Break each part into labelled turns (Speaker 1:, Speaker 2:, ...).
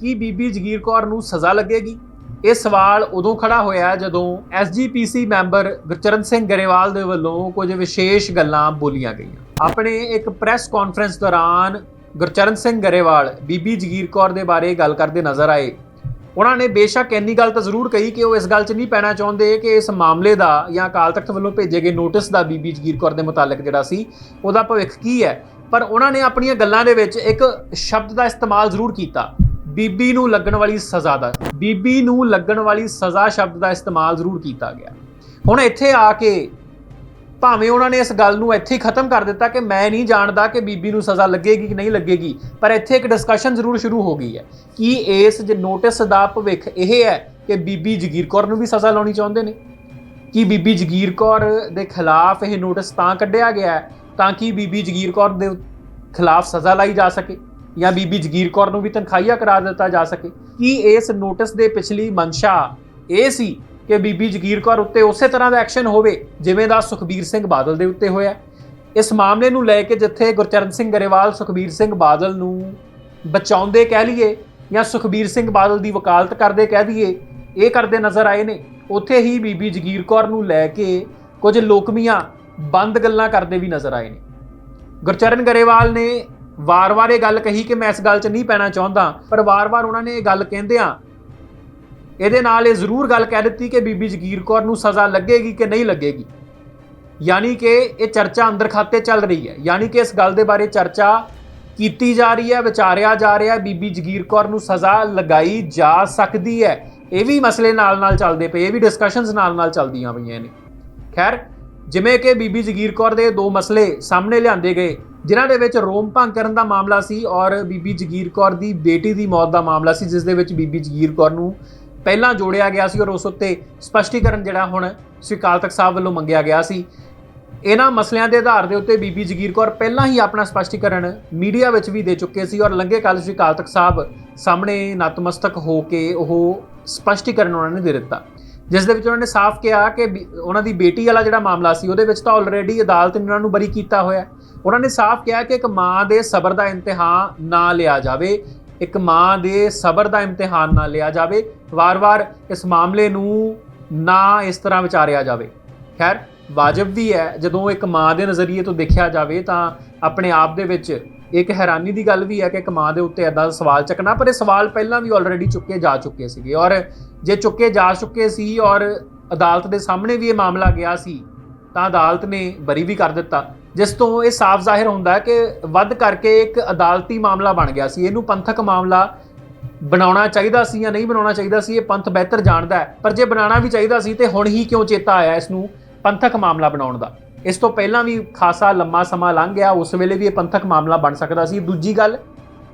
Speaker 1: ਕੀ ਬੀਬੀ ਜਗੀਰ ਕੌਰ ਨੂੰ ਸਜ਼ਾ ਲੱਗੇਗੀ? ਇਹ ਸਵਾਲ ਉਦੋਂ ਖੜਾ ਹੋਇਆ ਜਦੋਂ ਐਸਜੀਪੀਸੀ ਮੈਂਬਰ ਗੁਰਚਰਨ ਸਿੰਘ ਗਰੇਵਾਲ ਦੇ ਵੱਲੋਂ ਕੁਝ ਵਿਸ਼ੇਸ਼ ਗੱਲਾਂ ਬੋਲੀਆਂ ਗਈਆਂ। ਆਪਣੇ ਇੱਕ ਪ੍ਰੈਸ ਕਾਨਫਰੰਸ ਦੌਰਾਨ ਗੁਰਚਰਨ ਸਿੰਘ ਗਰੇਵਾਲ ਬੀਬੀ ਜਗੀਰ ਕੌਰ ਦੇ ਬਾਰੇ ਗੱਲ ਕਰਦੇ ਨਜ਼ਰ ਆਏ। ਉਹਨਾਂ ਨੇ ਬੇਸ਼ੱਕ ਇੰਨੀ ਗੱਲ ਤਾਂ ਜ਼ਰੂਰ ਕਹੀ ਕਿ ਉਹ ਇਸ ਗੱਲ 'ਚ ਨਹੀਂ ਪੈਣਾ ਚਾਹੁੰਦੇ ਕਿ ਇਸ ਮਾਮਲੇ ਦਾ ਜਾਂ ਅਕਾਲ ਤਖਤ ਵੱਲੋਂ ਭੇਜੇ ਗਏ ਨੋਟਿਸ ਦਾ ਬੀਬੀ ਜਗੀਰ ਕੌਰ ਦੇ ਮੁਤਾਲਕ ਜਿਹੜਾ ਸੀ, ਉਹਦਾ ਭਵਿੱਖ ਕੀ ਹੈ? ਪਰ ਉਹਨਾਂ ਨੇ ਆਪਣੀਆਂ ਗੱਲਾਂ ਦੇ ਵਿੱਚ ਇੱਕ ਸ਼ਬਦ ਦਾ ਇਸਤੇਮਾਲ ਜ਼ਰੂਰ ਕੀਤਾ। ਬੀਬੀ ਨੂੰ ਲੱਗਣ ਵਾਲੀ ਸਜ਼ਾ ਦਾ, ਬੀਬੀ ਨੂੰ ਲੱਗਣ ਵਾਲੀ ਸਜ਼ਾ ਸ਼ਬਦ ਦਾ ਇਸਤੇਮਾਲ ਜ਼ਰੂਰ ਕੀਤਾ ਗਿਆ। ਹੁਣ ਇੱਥੇ ਆ ਕੇ ਭਾਵੇਂ ਉਹਨਾਂ ਨੇ ਇਸ ਗੱਲ ਨੂੰ ਇੱਥੇ ਹੀ ਖਤਮ ਕਰ ਦਿੱਤਾ ਕਿ ਮੈਂ ਨਹੀਂ ਜਾਣਦਾ ਕਿ ਬੀਬੀ ਨੂੰ ਸਜ਼ਾ ਲੱਗੇਗੀ ਕਿ ਨਹੀਂ ਲੱਗੇਗੀ, ਪਰ ਇੱਥੇ ਇੱਕ ਡਿਸਕਸ਼ਨ ਜ਼ਰੂਰ ਸ਼ੁਰੂ ਹੋ ਗਈ ਹੈ ਕਿ ਇਸ ਜ ਨੋਟਿਸ ਦਾ ਭਵਿੱਖ ਇਹ ਹੈ ਕਿ ਬੀਬੀ ਜਗੀਰ ਕੌਰ ਨੂੰ ਵੀ ਸਜ਼ਾ ਲਾਉਣੀ ਚਾਹੁੰਦੇ ਨੇ। ਕਿ ਬੀਬੀ ਜਗੀਰ ਕੌਰ ਦੇ ਖਿਲਾਫ ਇਹ ਨੋਟਿਸ ਤਾਂ ਕੱਢਿਆ ਗਿਆ ਤਾਂ ਕਿ ਬੀਬੀ ਜਗੀਰ ਕੌਰ ਦੇ ਖਿਲਾਫ ਸਜ਼ਾ ਲਾਈ ਜਾ ਸਕੇ। ਜਾਂ ਬੀਬੀ ਜਗੀਰ ਕੌਰ ਨੂੰ ਵੀ ਤਨਖਾਹੀਆ ਕਰਾ ਦਿੱਤਾ ਜਾ ਸਕੇ। ਕੀ ਇਸ ਨੋਟਿਸ ਦੇ ਪਿਛਲੀ ਮਨਸ਼ਾ ਇਹ ਸੀ ਕਿ ਬੀਬੀ ਜਗੀਰ ਕੌਰ ਉੱਤੇ ਉਸੇ ਤਰ੍ਹਾਂ ਦਾ ਐਕਸ਼ਨ ਹੋਵੇ ਜਿਵੇਂ ਦਾ ਸੁਖਬੀਰ ਸਿੰਘ ਬਾਦਲ ਦੇ ਉੱਤੇ ਹੋਇਆ? ਇਸ ਮਾਮਲੇ ਨੂੰ ਲੈ ਕੇ ਜਿੱਥੇ ਗੁਰਚਰਨ ਸਿੰਘ ਗਰੇਵਾਲ ਸੁਖਬੀਰ ਸਿੰਘ ਬਾਦਲ ਨੂੰ ਬਚਾਉਂਦੇ ਕਹਿ ਲਈਏ ਜਾਂ ਸੁਖਬੀਰ ਸਿੰਘ ਬਾਦਲ ਦੀ ਵਕਾਲਤ ਕਰਦੇ ਕਹਿ ਦਈਏ, ਇਹ ਕਰਦੇ ਨਜ਼ਰ ਆਏ ਨੇ। ਉੱਥੇ ਹੀ ਬੀਬੀ ਜਗੀਰ ਕੌਰ ਨੂੰ ਲੈ ਕੇ ਕੁਝ ਲੋਕਮੀਆਂ ਬੰਦ ਗੱਲਾਂ ਕਰਦੇ ਵੀ ਨਜ਼ਰ ਆਏ ਨੇ। ਗੁਰਚਰਨ ਗਰੇਵਾਲ ਨੇ ਵਾਰ-ਵਾਰ ਇਹ ਗੱਲ ਕਹੀ ਕਿ ਮੈਂ ਇਸ ਗੱਲ 'ਚ ਨਹੀਂ ਪੈਣਾ ਚਾਹੁੰਦਾ, ਪਰ ਵਾਰ-ਵਾਰ ਉਹਨਾਂ ਨੇ ਇਹ ਗੱਲ ਕਹਿੰਦਿਆਂ ਇਹਦੇ ਨਾਲ ਇਹ ਜ਼ਰੂਰ ਗੱਲ ਕਹਿ ਦਿੱਤੀ ਕਿ ਬੀਬੀ ਜਗੀਰ ਕੌਰ ਨੂੰ ਸਜ਼ਾ ਲੱਗੇਗੀ ਕਿ ਨਹੀਂ ਲੱਗੇਗੀ। ਯਾਨੀ ਕਿ ਇਹ ਚਰਚਾ ਅੰਦਰ ਖਾਤੇ ਚੱਲ ਰਹੀ ਹੈ। ਯਾਨੀ ਕਿ ਇਸ ਗੱਲ ਦੇ ਬਾਰੇ ਚਰਚਾ ਕੀਤੀ ਜਾ ਰਹੀ ਹੈ, ਵਿਚਾਰਿਆ ਜਾ ਰਿਹਾ ਬੀਬੀ ਜਗੀਰ ਕੌਰ ਨੂੰ ਸਜ਼ਾ ਲਗਾਈ ਜਾ ਸਕਦੀ ਹੈ। ਇਹ ਵੀ ਮਸਲੇ ਨਾਲ-ਨਾਲ ਚੱਲਦੇ ਪਏ, ਇਹ ਵੀ ਡਿਸਕਸ਼ਨਸ ਨਾਲ-ਨਾਲ ਚੱਲਦੀਆਂ ਪਈਆਂ ਨੇ। ਖੈਰ, ਜਿਵੇਂ ਕਿ ਬੀਬੀ ਜਗੀਰ ਕੌਰ ਦੇ ਦੋ ਮਸਲੇ ਸਾਹਮਣੇ ਲਿਆਂਦੇ ਗਏ ਜਿਨ੍ਹਾਂ ਦੇ ਵਿੱਚ ਰੋਮ ਭੰਗ ਕਰਨ ਦਾ ਮਾਮਲਾ ਸੀ ਔਰ ਬੀਬੀ ਜਗੀਰ ਕੌਰ ਦੀ ਬੇਟੀ ਦੀ ਮੌਤ ਦਾ ਮਾਮਲਾ ਸੀ, ਜਿਸ ਦੇ ਵਿੱਚ ਬੀਬੀ ਜਗੀਰ ਕੌਰ ਨੂੰ ਪਹਿਲਾਂ ਜੋੜਿਆ ਗਿਆ ਸੀ ਔਰ ਉਸ ਉੱਤੇ ਸਪਸ਼ਟੀਕਰਨ ਜਿਹੜਾ ਹੁਣ ਸ੍ਰੀ ਅਕਾਲ ਤਖਤ ਸਾਹਿਬ ਵੱਲੋਂ ਮੰਗਿਆ ਗਿਆ ਸੀ। ਇਹਨਾਂ ਮਸਲਿਆਂ ਦੇ ਆਧਾਰ ਦੇ ਉੱਤੇ ਬੀਬੀ ਜਗੀਰ ਕੌਰ ਪਹਿਲਾਂ ਹੀ ਆਪਣਾ ਸਪਸ਼ਟੀਕਰਨ ਮੀਡੀਆ ਵਿੱਚ ਵੀ ਦੇ ਚੁੱਕੇ ਸੀ ਔਰ ਲੰਘੇ ਕੱਲ ਸ੍ਰੀ ਕਾਲ ਤਖਤ ਸਾਹਿਬ ਸਾਹਮਣੇ ਨਤਮਸਤਕ ਹੋ ਕੇ ਉਹ ਸਪਸ਼ਟੀਕਰਨ ਉਹਨਾਂ ਨੇ ਦੇ ਦਿੱਤਾ। ਜਿਸ ਦੇ ਵਿੱਚ ਉਹਨਾਂ ਨੇ ਸਾਫ਼ ਕਿਹਾ ਕਿ ਬੀ- ਉਹਨਾਂ ਦੀ ਬੇਟੀ ਵਾਲਾ ਜਿਹੜਾ ਮਾਮਲਾ ਸੀ, ਉਹਦੇ ਵਿੱਚ ਤਾਂ ਆਲਰੇਡੀ ਅਦਾਲਤ ਨੇ ਉਹਨਾਂ ਨੂੰ ਬਰੀ ਕੀਤਾ ਹੋਇਆ ਉਹਨਾਂ ਨੇ ਸਾਫ਼ ਕਿਹਾ ਕਿ ਇੱਕ ਮਾਂ ਦੇ ਸਬਰ ਦਾ ਇਮਤਿਹਾਨ ਨਾ ਲਿਆ ਜਾਵੇ, ਇੱਕ ਮਾਂ ਦੇ ਸਬਰ ਦਾ ਇਮਤਿਹਾਨ ਨਾ ਲਿਆ ਜਾਵੇ, ਵਾਰ-ਵਾਰ ਇਸ ਮਾਮਲੇ ਨੂੰ ਨਾ ਇਸ ਤਰ੍ਹਾਂ ਵਿਚਾਰਿਆ ਜਾਵੇ। ਖੈਰ, ਵਾਜਬ ਵੀ ਹੈ, ਜਦੋਂ ਇੱਕ ਮਾਂ ਦੇ ਨਜ਼ਰੀਏ ਤੋਂ ਦੇਖਿਆ ਜਾਵੇ ਤਾਂ ਆਪਣੇ ਆਪ ਦੇ ਵਿੱਚ ਇੱਕ ਹੈਰਾਨੀ ਦੀ ਗੱਲ ਵੀ ਹੈ ਕਿ ਇੱਕ ਮਾਂ ਦੇ ਉੱਤੇ ਐਦਾਂ ਦਾ ਸਵਾਲ ਚੱਕਣਾ, ਪਰ ਇਹ ਸਵਾਲ ਪਹਿਲਾਂ ਵੀ ਆਲਰੇਡੀ ਚੁੱਕੇ ਜਾ ਚੁੱਕੇ ਸੀਗੇ ਔਰ ਜੇ ਚੁੱਕੇ ਜਾ ਚੁੱਕੇ ਸੀ ਔਰ ਅਦਾਲਤ ਦੇ ਸਾਹਮਣੇ ਵੀ ਇਹ ਮਾਮਲਾ ਗਿਆ ਸੀ, ਤਾਂ ਅਦਾਲਤ ਨੇ ਬਰੀ ਵੀ ਕਰ ਦਿੱਤਾ। ਜਿਸ ਤੋਂ ਇਹ ਸਾਫ਼ ਜ਼ਾਹਿਰ ਹੁੰਦਾ ਹੈ ਕਿ ਵੱਧ ਕਰਕੇ ਇੱਕ ਅਦਾਲਤੀ ਮਾਮਲਾ ਬਣ ਗਿਆ ਸੀ। ਇਹਨੂੰ ਪੰਥਕ ਮਾਮਲਾ ਬਣਾਉਣਾ ਚਾਹੀਦਾ ਸੀ ਜਾਂ ਨਹੀਂ ਬਣਾਉਣਾ ਚਾਹੀਦਾ ਸੀ, ਇਹ ਪੰਥ ਬਿਹਤਰ ਜਾਣਦਾ ਹੈ। ਪਰ ਜੇ ਬਣਾਉਣਾ ਵੀ ਚਾਹੀਦਾ ਸੀ ਤੇ ਹੁਣ ਹੀ ਕਿਉਂ ਚੇਤਾ ਆਇਆ ਇਸ ਨੂੰ ਪੰਥਕ ਮਾਮਲਾ ਬਣਾਉਣ ਦਾ? ਇਸ ਤੋਂ ਪਹਿਲਾਂ ਵੀ ਖਾਸਾ ਲੰਮਾ ਸਮਾਂ ਲੰਘ ਗਿਆ, ਉਸ ਵੇਲੇ ਵੀ ਇਹ ਪੰਥਕ ਮਾਮਲਾ ਬਣ ਸਕਦਾ ਸੀ। ਦੂਜੀ ਗੱਲ,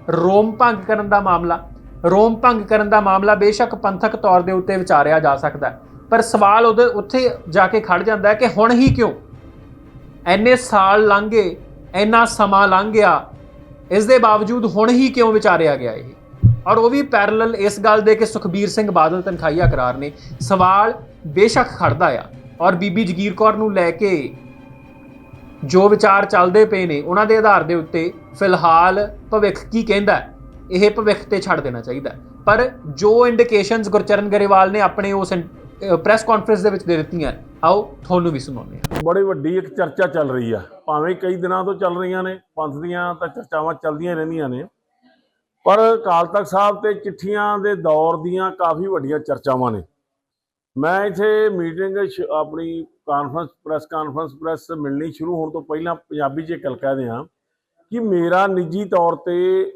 Speaker 1: ਰੋਮ ਭੰਗ ਕਰਨ ਦਾ ਮਾਮਲਾ। ਰੋਮ ਭੰਗ ਕਰਨ ਦਾ ਮਾਮਲਾ ਬੇਸ਼ੱਕ ਪੰਥਕ ਤੌਰ ਦੇ ਉੱਤੇ ਵਿਚਾਰਿਆ ਜਾ ਸਕਦਾ ਪਰ ਸਵਾਲ ਉਹਦੇ ਉੱਥੇ ਜਾ ਕੇ ਖੜ ਜਾਂਦਾ ਹੈ ਕਿ ਹੁਣ ਹੀ ਕਿਉਂ? ਐਨੇ ਸਾਲ ਲੰਘ ਗਏ ਇੰਨਾ ਸਮਾਂ ਲੰਘ ਗਿਆ ਇਸ ਦੇ ਬਾਵਜੂਦ ਹੁਣ ਹੀ ਕਿਉਂ ਵਿਚਾਰਿਆ ਗਿਆ ਇਹ? ਔਰ ਉਹ ਵੀ ਪੈਰਲਲ ਇਸ ਗੱਲ ਦੇ ਕਿ ਸੁਖਬੀਰ ਸਿੰਘ ਬਾਦਲ ਤਨਖਾਹੀਆ ਕਰਾਰ ਨੇ। ਸਵਾਲ ਬੇਸ਼ੱਕ ਖੜਦਾ ਆ। ਔਰ ਬੀਬੀ ਜਗੀਰ ਕੌਰ ਨੂੰ ਲੈ ਕੇ ਜੋ ਵਿਚਾਰ ਚੱਲਦੇ ਪਏ ਨੇ ਉਹਨਾਂ ਦੇ ਆਧਾਰ ਦੇ ਉੱਤੇ ਫਿਲਹਾਲ ਭਵਿੱਖ ਕੀ ਕਹਿੰਦਾ ਹੈ, ਇਹ ਭਵਿੱਖ ਤੇ ਛੱਡ ਦੇਣਾ ਚਾਹੀਦਾ ਪਰ ਜੋ ਇੰਡੀਕੇਸ਼ਨਸ ਗੁਰਚਰਨ ਗਰੇਵਾਲ ਨੇ ਆਪਣੇ ਉਸ ਪ੍ਰੈਸ ਕਾਨਫਰੰਸ ਦੇ ਵਿੱਚ ਦੇ ਦਿੱਤੀਆਂ ਆਓ ਤੁਹਾਨੂੰ ਵੀ ਸੁਣਾਉਂਦੇ ਹਾਂ।
Speaker 2: ਬੜੀ ਵੱਡੀ ਇੱਕ ਚਰਚਾ ਚੱਲ ਰਹੀ ਆ ਭਾਵੇਂ ਕਈ ਦਿਨਾਂ ਤੋਂ ਚੱਲ ਰਹੀਆਂ ਨੇ ਪੰਥ ਦੀਆਂ ਤਾਂ ਚਰਚਾਵਾਂ ਚੱਲਦੀਆਂ ਰਹਿੰਦੀਆਂ ਨੇ ਪਰ ਅਕਾਲ ਤਖਤ ਸਾਹਿਬ ਤੇ ਚਿੱਠੀਆਂ ਦੇ ਦੌਰ ਦੀਆਂ ਕਾਫੀ ਵੱਡੀਆਂ ਚਰਚਾਵਾਂ ਨੇ। ਮੈਂ ਇੱਥੇ ਮੀਟਿੰਗ ਸ਼- ਆਪਣੀ ਕਾਨਫਰੰਸ ਪ੍ਰੈਸ ਕਾਨਫਰੰਸ ਪ੍ਰੈਸ ਮਿਲਣੀ ਸ਼ੁਰੂ ਹੋਣ ਤੋਂ ਪਹਿਲਾਂ ਪੰਜਾਬੀ 'ਚ ਇੱਕ ਗੱਲ ਕਹਿ ਦਿਆਂ ਕਿ ਮੇਰਾ ਨਿੱਜੀ ਤੌਰ ਤੇ